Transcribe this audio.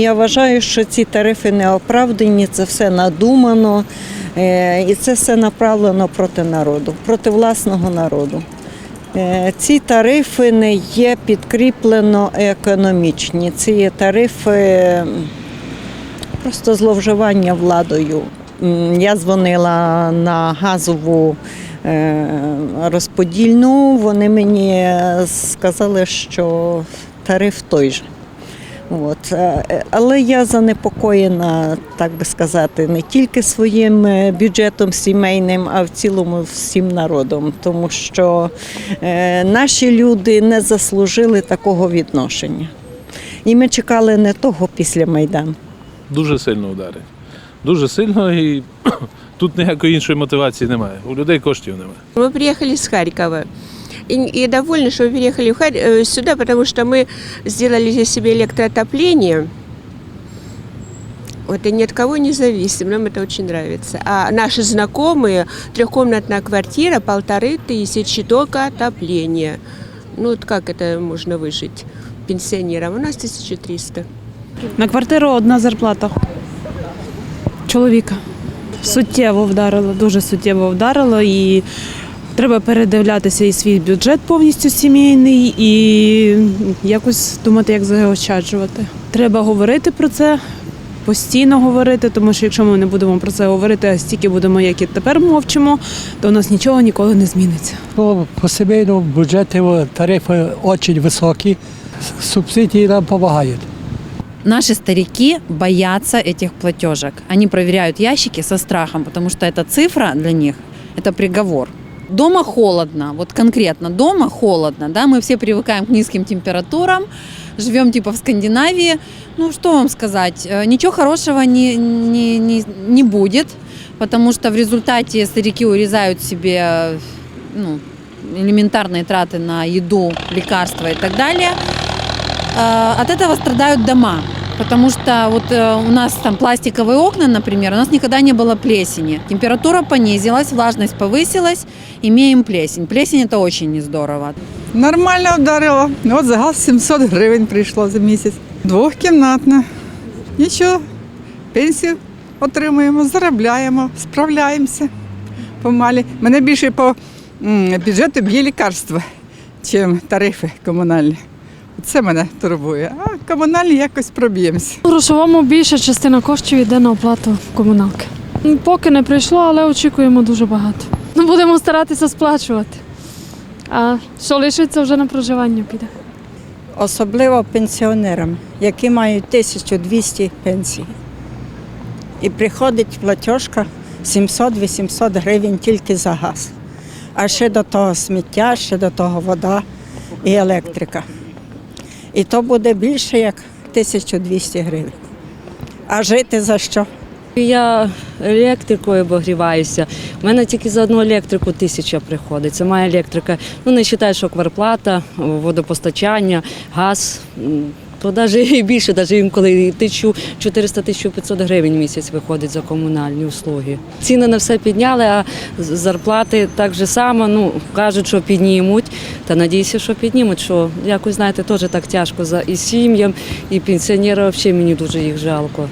я вважаю, що ці тарифи не оправдані, це все надумано, е, і це все направлено проти народу, проти власного народу. Е, Ці тарифи не є підкріплено економічні. Ці тарифи просто зловживання владою. Я дзвонила на газову е, розподільну. Вони мені сказали, що тариф той же. От. е, Але я занепокоєна, так би сказати, не тільки своїм е, бюджетом сімейним, а в цілому всім народом, тому що е, наші люди не заслужили такого відношення. І ми чекали не того після Майдану. дуже сильно ударить. Дуже сильно і тут ніякої іншої мотивації немає. У людей коштів немає. Мы приехали с Харькова. И, и довольны, что мы переехали в Харь- э, сюда, потому что мы сделали здесь себе электроотопление. Вот и ни от кого не зависим, нам это очень нравится. А наши знакомые, трехкомнатная квартира, полторы тысячи, только отопление. Ну вот как это можно выжить пенсионерам? У нас 1300. На квартиру одна зарплата чоловіка. Суттєво вдарило, дуже суттєво вдарило і треба передивлятися і свій бюджет повністю сімейний і якось думати, як заощаджувати. Треба говорити про це, постійно говорити, тому що якщо ми не будемо про це говорити, а стільки будемо, як і тепер мовчимо, то у нас нічого ніколи не зміниться. Ну, по сімейному бюджету тарифи дуже високі, субсидії нам допомагають. Наши старики боятся этих платежек. Они проверяют ящики со страхом, потому что эта цифра для них – это приговор. Дома холодно, вот конкретно дома холодно, да, мы все привыкаем к низким температурам, живем типа в Скандинавии. Ну, что вам сказать, э, ничего хорошего не, не, не, не будет, потому что в результате старики урезают себе ну, элементарные траты на еду, лекарства и так далее. Э, От этого страдают дома Потому что вот э, у нас там пластиковые окна, например, у нас никогда не было плесени. Температура понизилась, влажность повысилась, имеем плесень. Плесень это очень не здорово. Нормально вдарило. От за газ 700 гривень прийшло за місяць. Двохкімнатна. Нічого, пенсію отримуємо, заробляємо, справляємося помалі. Мене більше по м, бюджету б'є лікарства, чим тарифи комунальні. Це мене турбує. А комунальні якось проб'ємося. У грошовому більша частина коштів йде на оплату комуналки. Ну, Поки не прийшло, але очікуємо дуже багато. Ну, будемо старатися сплачувати. А що лишиться вже на проживання піде. особливо пенсіонерам, які мають 1200 пенсій. І приходить платіжка 700-800 гривень тільки за газ. А ще до того сміття, ще до того вода і електрика. І то буде більше як 1200 гривень. А жити за що? Я електрикою обогріваюся. У мене тільки за одну електрику тисяча приходить. Це моя електрика. Ну не вважаю, що кварплата, водопостачання, газ. То навіть і більше, навіть інколи 400-1500 гривень в місяць виходить за комунальні услуги. Ціни на все підняли, а зарплати так же само. Ну кажуть, що піднімуть. Та надіюся, що піднімуть. Що якось знаєте, теж так тяжко за і сім'ям, і пенсіонерам взагалі мені дуже їх жалко.